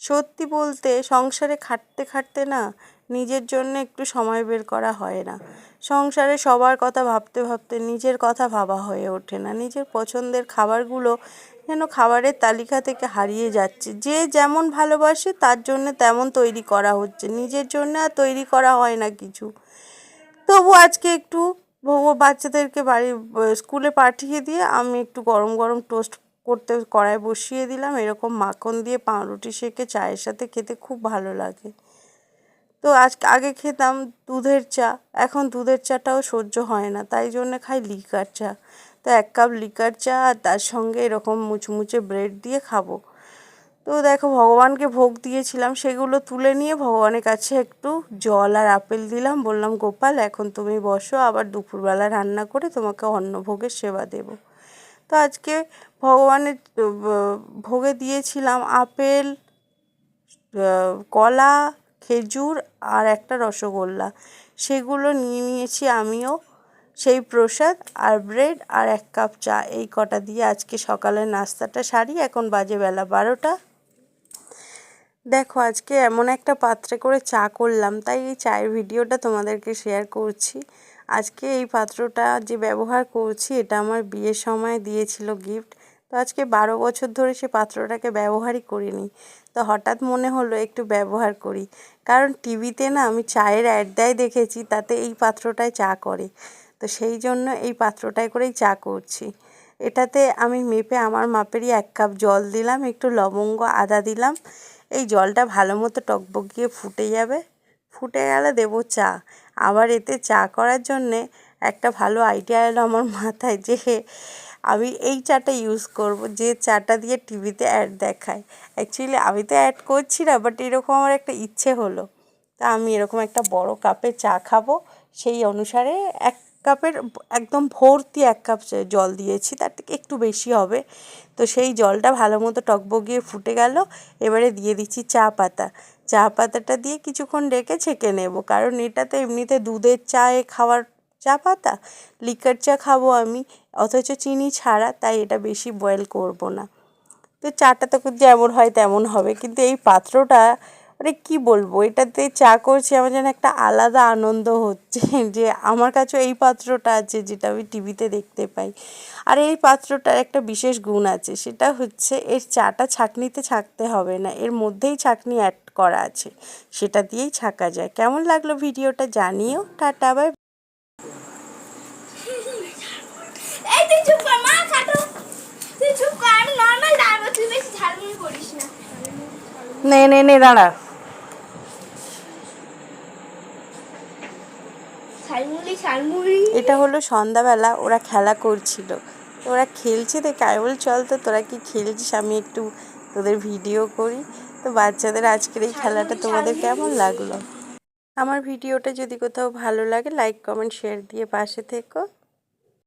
সত্যি বলতে সংসারে খাটতে খাটতে না নিজের জন্য একটু সময় বের করা হয় না। সংসারে সবার কথা ভাবতে ভাবতে নিজের কথা ভাবা হয়ে ওঠে না। নিজের পছন্দের খাবারগুলো যেন খাবারের তালিকা থেকে হারিয়ে যাচ্ছে। যে যেমন ভালোবাসে তার জন্য তেমন তৈরি করা হচ্ছে। নিজের জন্য আর তৈরি করা হয় না কিছু। তবু আজকে একটু বাচ্চাদেরকে বাড়ি স্কুলে পাঠিয়ে দিয়ে আমি একটু গরম গরম টোস্ট করতে, কড়াই বসিয়ে দিলাম। এরকম মাখন দিয়ে পাউরুটি সেঁকে চায়ের সাথে খেতে খুব ভালো লাগে। তো আজ, আগে খেতাম দুধের চা, এখন দুধের চাটাও সহ্য হয় না, তাই জন্য খাই লিকার চা। তো এক কাপ লিকার চা আর তার সঙ্গে এরকম মুচমুচে ব্রেড দিয়ে খাব। তো দেখো, ভগবানকে ভোগ দিয়েছিলাম, সেগুলো তুলে নিয়ে ভগবানের কাছে একটু জল আর আপেল দিলাম। বললাম, গোপাল, এখন তুমি বসো, আবার দুপুরবেলা রান্না করে তোমাকে অন্নভোগের সেবা দেবো। তো আজকে ভগবানের ভোগে দিয়েছিলাম আপেল কলা, খেজুর আর একটা রসগোল্লা। সেগুলো নিয়ে নিয়েছি আমিও। সেই প্রসাদ আর ব্রেড আর এক কাপ চা, এই কটা দিয়ে আজকে সকালের নাস্তাটা সারি। এখন বাজে বেলা বারোটা। দেখো, আজকে এমন একটা পাত্রে করে চা করলাম, তাই এই চায়ের ভিডিওটা তোমাদেরকে শেয়ার করছি। আজকে এই পাত্রটা যে ব্যবহার করছি, এটা আমার বিয়ের সময় দিয়েছিল গিফট তো আজকে বারো বছর ধরে সে পাত্রটাকে ব্যবহারই করিনি। তো হঠাৎ মনে হলো একটু ব্যবহার করি। কারণ টিভিতে না আমি চায়ের অ্যাড দেয় দেখেছি, তাতে এই পাত্রটায় চা করে। তো সেই জন্য এই পাত্রটায় করেই চা করছি। এটাতে আমি মেপে আমার মাপেরই এক কাপ জল দিলাম, একটু লবঙ্গ আদা দিলাম। এই জলটা ভালো মতো টকবগিয়ে ফুটে যাবে। ফুটে গেলে দেবো চা। আবার এতে চা করার জন্যে একটা ভালো আইডিয়া এলো আমার মাথায় যে আমি এই চাটা ইউজ করব, যে চাটা দিয়ে টিভিতে অ্যাড দেখায়। অ্যাকচুয়ালি আমি তো অ্যাড করছি না বাট এরকম আমার একটা ইচ্ছে হলো। তা আমি এরকম একটা বড় কাপে চা খাব, সেই অনুসারে এক কাপের একদম ভর্তি এক কাপ জল দিয়েছি, তার থেকে একটু বেশি হবে। তো সেই জলটা ভালো মতো টকবগিয়ে ফুটে গেল, এবারে দিয়ে দিচ্ছি চা পাতা। চা পাতাটা দিয়ে কিছুক্ষণ রেখে ছেঁকে নেব। কারণ এটা তো এমনিতে দুধের চায়ে খাওয়ার চা পাতা লিকার চা খাব আমি, অথচ চিনি ছাড়া তাই এটা বেশি বয়েল করব না। তো চাটা তো যেমন হয় তেমন হবে, কিন্তু এই পাত্রটা মানে কি বলব? এটাতে চা করছি আমার যেন একটা আলাদা আনন্দ হচ্ছে যে আমার কাছেও এই পাত্রটা আছে যেটা আমি টিভিতে দেখতে পাই। আর এই পাত্রটার একটা বিশেষ গুণ আছে সেটা হচ্ছে এর চাটা ছাঁকনিতে ছাঁকতে হবে না এর মধ্যেই ছাঁকনি অ্যাড করা আছে সেটা দিয়েই ছাঁকা যায়। কেমন লাগল ভিডিওটা জানিও। টাটা বাই এই তুই চুপ কর মা কাটো তুই চুপ কর আমি নর্মাল দাঁড়াবো তুই বেশি ঝালমুড়ি করিস না নে নে নে দাঁড়া ঝালমুড়ি ঝালমুড়ি এটা হলো সন্ধ্যাবেলা ওরা খেলা করছিল। ওরা খেলছে তো কায় বল চল তো তোরা কি খেলছিস? আমি একটু তোদের ভিডিও করি। তো বাচ্চাদের আজকের এই খেলাটা তোমাদের কেমন লাগল? আমার ভিডিওটা যদি কোথাও ভালো লাগে লাইক কমেন্ট শেয়ার দিয়ে পাশে থেকো।